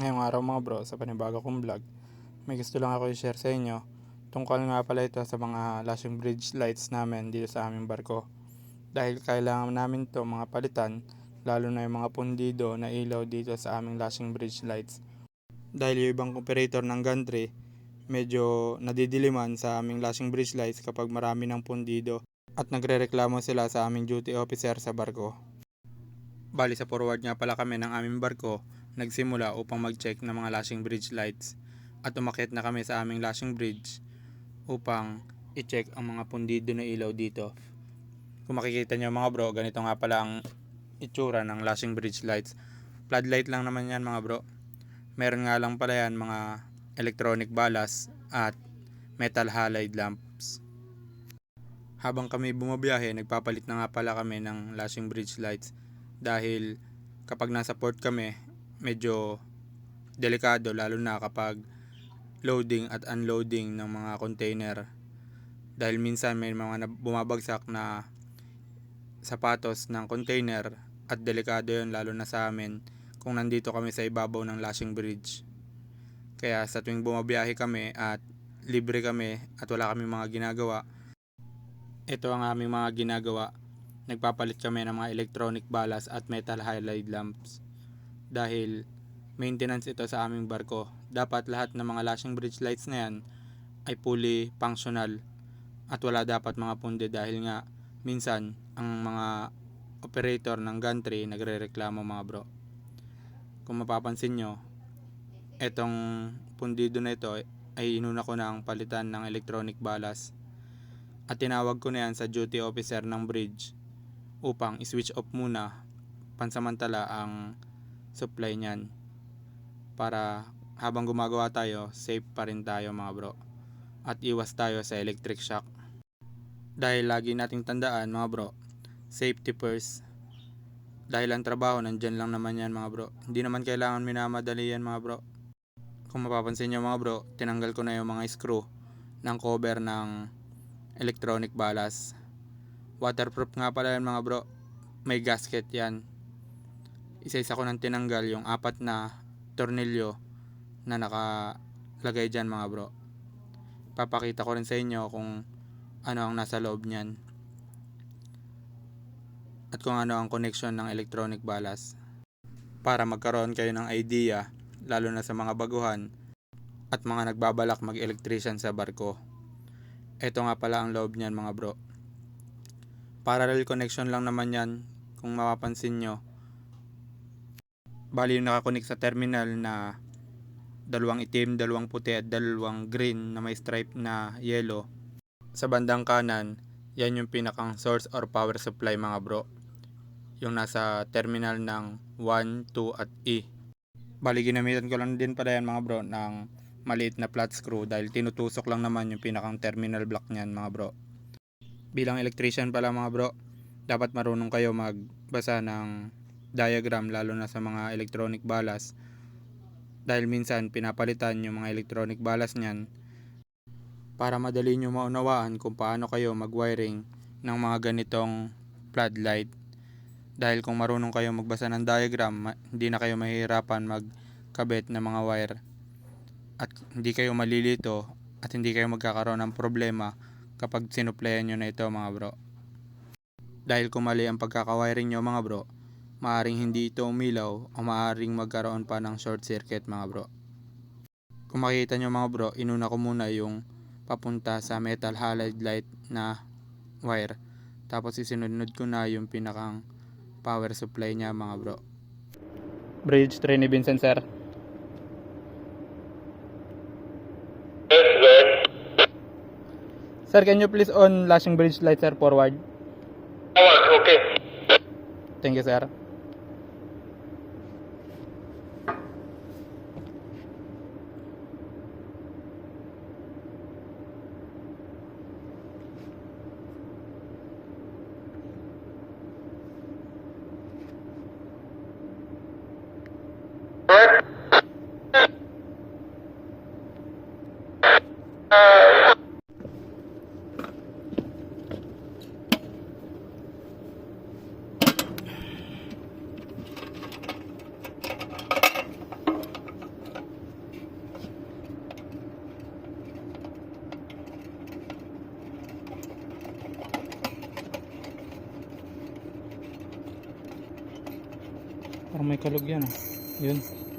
Ngayong araw mga bro, sa panibago kong vlog, may gusto lang ako i-share sa inyo. Tungkol nga pala ito sa mga flashing bridge lights namin dito sa aming barko. Dahil kailangan namin to mga palitan, lalo na yung mga pundido na ilaw dito sa aming flashing bridge lights. Dahil yung ibang operator ng gantry, medyo nadidiliman sa aming flashing bridge lights kapag marami ng pundido at nagrereklamo sila sa aming duty officer sa barko. Bali sa forward nga pala kami ng aming barko, nagsimula upang mag-check ng mga lashing bridge lights at umakyat na kami sa aming lashing bridge upang i-check ang mga pundido na ilaw dito. Kung makikita nyo mga bro, ganito nga pala ang itsura ng lashing bridge lights. Floodlight lang naman yan mga bro. Meron nga lang pala yan mga electronic balas at metal halide lamps. Habang kami bumabiyahe, nagpapalit na nga pala kami ng lashing bridge lights dahil kapag nasa port kami, medyo delikado lalo na kapag loading at unloading ng mga container. Dahil minsan may mga bumabagsak na sapatos ng container at delikado yun lalo na sa amin kung nandito kami sa ibabaw ng lashing bridge. Kaya sa tuwing bumabiyahe kami at libre kami at wala kami mga ginagawa, ito ang aming mga ginagawa nagpapalit kami ng mga electronic balas at metal halide lamps. Dahil maintenance ito sa aming barko. Dapat lahat ng mga lashing bridge lights na yan ay fully functional at wala dapat mga punde dahil nga minsan ang mga operator ng gantry nagrereklamo mga bro. Kung mapapansin nyo, etong pundido na ito ay inuna ko ang palitan ng electronic balas at tinawag ko na yan sa duty officer ng bridge upang i-switch off muna pansamantala ang supply niyan para habang gumagawa tayo safe pa rin tayo mga bro. At iwas tayo sa electric shock. Dahil lagi nating tandaan mga bro safety first. Dahil ang trabaho nandyan lang naman yan mga bro. Hindi naman kailangan minamadali yan mga bro. Kung mapapansin nyo mga bro tinanggal ko na yung mga screw ng cover ng electronic balas. Waterproof nga pala yan mga bro. May gasket yan. Isa-isa ko nang tinanggal yung apat na tornilyo na nakalagay dyan mga bro. Papakita ko rin sa inyo kung ano ang nasa loob niyan. At kung ano ang connection ng electronic balas. Para magkaroon kayo ng idea, lalo na sa mga baguhan at mga nagbabalak mag-electrician sa barko. Ito nga pala ang loob niyan mga bro parallel connection lang naman yan kung mapapansin nyo bali yung nakakonek sa terminal na dalawang itim, dalawang puti at dalawang green na may stripe na yellow sa bandang kanan yan yung pinakang source or power supply mga bro. Yung nasa terminal ng 1, 2 at E. Bali ginamitan ko lang din pala yan mga bro ng maliit na flat screw dahil tinutusok lang naman yung pinakang terminal block niyan mga bro. Bilang electrician pala mga bro, dapat marunong kayo magbasa ng diagram lalo na sa mga electronic balas. Dahil minsan pinapalitan yung mga electronic balas niyan para madali nyo maunawaan kung paano kayo mag-wiring ng mga ganitong floodlight. Dahil kung marunong kayo magbasa ng diagram, hindi na kayo mahihirapan magkabit ng mga wire. At hindi kayo malilito at hindi kayo magkakaroon ng problema kapag sinuplayan nyo na ito mga bro. Dahil kung mali ang pagkakawiring nyo mga bro, maaring hindi ito umilaw o maaring magkaroon pa ng short circuit mga bro. Kung makita nyo mga bro, inuna ko muna yung papunta sa metal halide light na wire. Tapos isinunod ko na yung pinakang power supply niya mga bro. Bridge 3 ni Vincent sir. Sir, can you please on lashing bridge light, sir, forward? Forward, okay. Thank you, sir. Parang may kalog yan ah. Yun.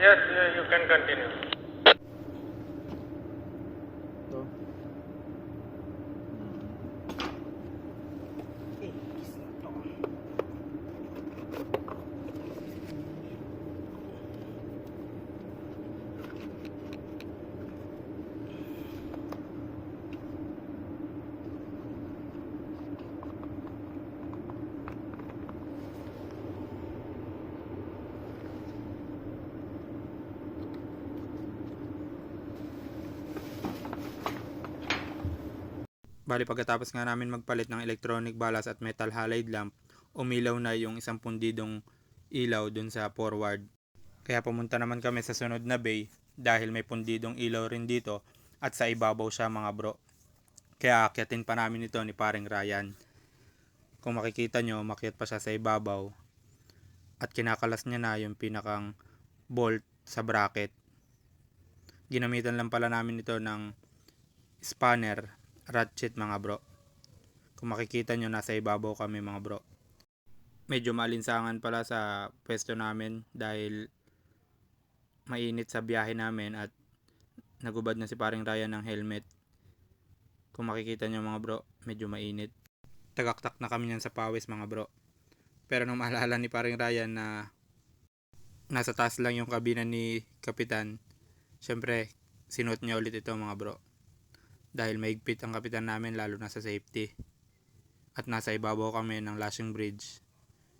Yes, you can continue. Bali pagkatapos nga namin magpalit ng electronic balas at metal halide lamp, umilaw na yung isang pundidong ilaw dun sa forward. Kaya pumunta naman kami sa sunod na bay dahil may pundidong ilaw rin dito at sa ibabaw siya mga bro. Kaya akyatin pa namin ito ni paring Ryan. Kung makikita nyo, makyat pa siya sa ibabaw at kinakalas niya na yung pinakang bolt sa bracket. Ginamitan lang pala namin ito ng spanner ratchet mga bro. Kung makikita nyo, nasa ibabaw kami mga bro. Medyo malinsangan pala sa pwesto namin dahil mainit sa biyahe namin at nagubad na si paring Ryan ng helmet. Kung makikita nyo mga bro, medyo mainit. Tagaktak na kami yan sa pawis mga bro. Pero nung maalala ni paring Ryan na nasa taas lang yung kabina ni Kapitan, syempre sinuot niya ulit ito mga bro dahil maigpit ang kapitan namin lalo na sa safety. At nasa ibabaw kami ng lashing bridge.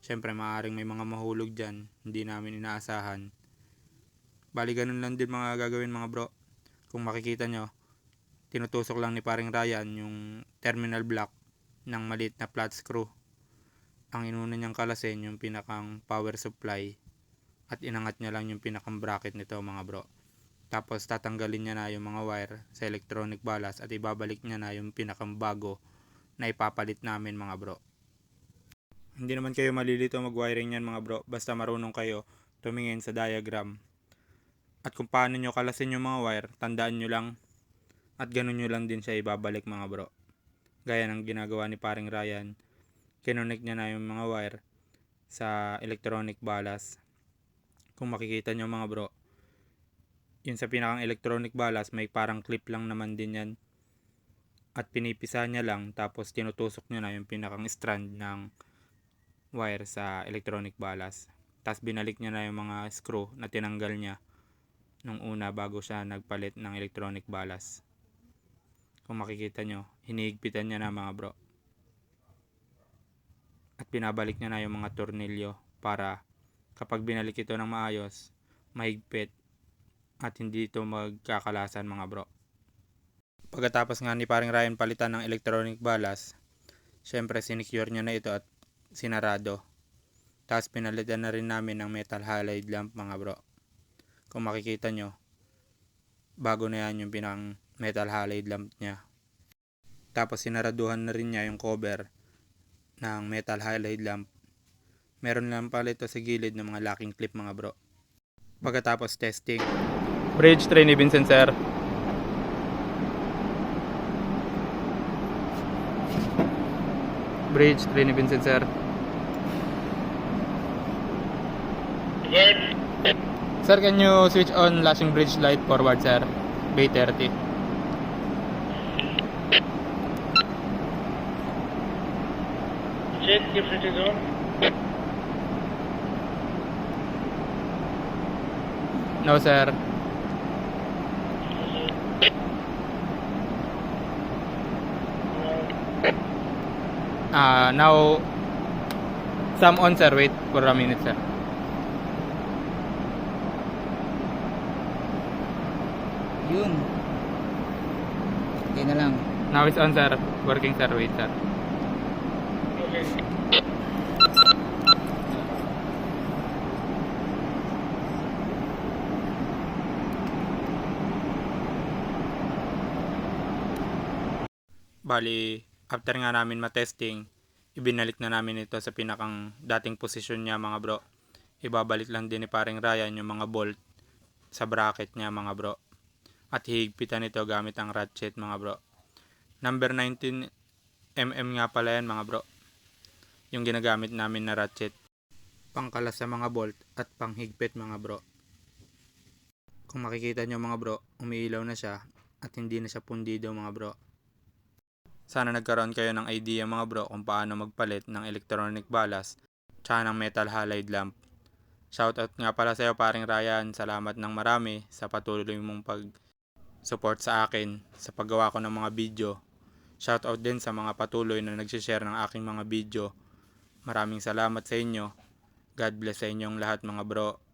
Siyempre maaaring may mga mahulog dyan, hindi namin inaasahan. Bali ganun lang din mga gagawin mga bro. Kung makikita nyo, tinutusok lang ni paring Ryan yung terminal block ng maliit na flat screw. Ang inuna niyang kalasin yung pinakang power supply at inangat niya lang yung pinakang bracket nito mga bro. Tapos tatanggalin niya na yung mga wire sa electronic balas at ibabalik niya na yung pinakang bago na ipapalit namin mga bro. Hindi naman kayo malilito mag-wiring yan mga bro, basta marunong kayo tumingin sa diagram. At kung paano nyo kalasin yung mga wire, tandaan nyo lang at ganun nyo lang din siya ibabalik mga bro. Gaya ng ginagawa ni paring Ryan, kinonek niya na yung mga wire sa electronic balas. Kung makikita nyo mga bro, yun sa pinakang electronic balas may parang clip lang naman din yan. At pinipisa niya lang tapos tinutusok niya na yung pinakang strand ng wire sa electronic balas. Tapos binalik niya na yung mga screw na tinanggal niya nung una bago siya nagpalit ng electronic balas. Kung makikita nyo hinihigpitan niya na mga bro. At pinabalik niya na yung mga tornilyo para kapag binalik ito ng maayos mahigpit at hindi ito magkakalasan mga bro. Pagkatapos nga ni paring Ryan palitan ng electronic balas, syempre sinecure niya na ito at sinarado. Tapos pinalitan na rin namin ng metal halide lamp mga bro. Kung makikita nyo, bago na yan yung pinang metal halide lamp niya. Tapos sinaraduhan na rin niya yung cover ng metal halide lamp. Meron lang pala ito sa gilid ng mga locking clip mga bro. Pagkatapos testing, Bridge 3 ni Vincent Sir. Bridge 3 ni Vincent Sir. Right. Sir, can you switch on flashing bridge light forward, sir? Bay 30. Check if it is on. No, sir. Ah, now some on, sir. Wait for a minute, sir. Yun. Okay na lang. Now it's on, sir. Working, sir. Wait, sir. Okay. Bali, after nga namin matesting, ibinalik na namin ito sa pinakang dating posisyon niya mga bro. Ibabalik lang din ni paring Ryan yung mga bolt sa bracket niya mga bro. At hihigpitan ito gamit ang ratchet mga bro. Number 19 mm nga pala yan mga bro. Yung ginagamit namin na ratchet. Pangkalas sa mga bolt at panghigpit mga bro. Kung makikita nyo mga bro, umiilaw na siya at hindi na siya pundido mga bro. Sana nagkaroon kayo ng idea mga bro kung paano magpalit ng electronic balas tsaka ng metal halide lamp. Shoutout nga pala sa iyo paring Ryan, salamat ng marami sa patuloy mong pag support sa akin sa paggawa ko ng mga video. Shoutout din sa mga patuloy na nagsishare ng aking mga video. Maraming salamat sa inyo. God bless sa inyong lahat mga bro.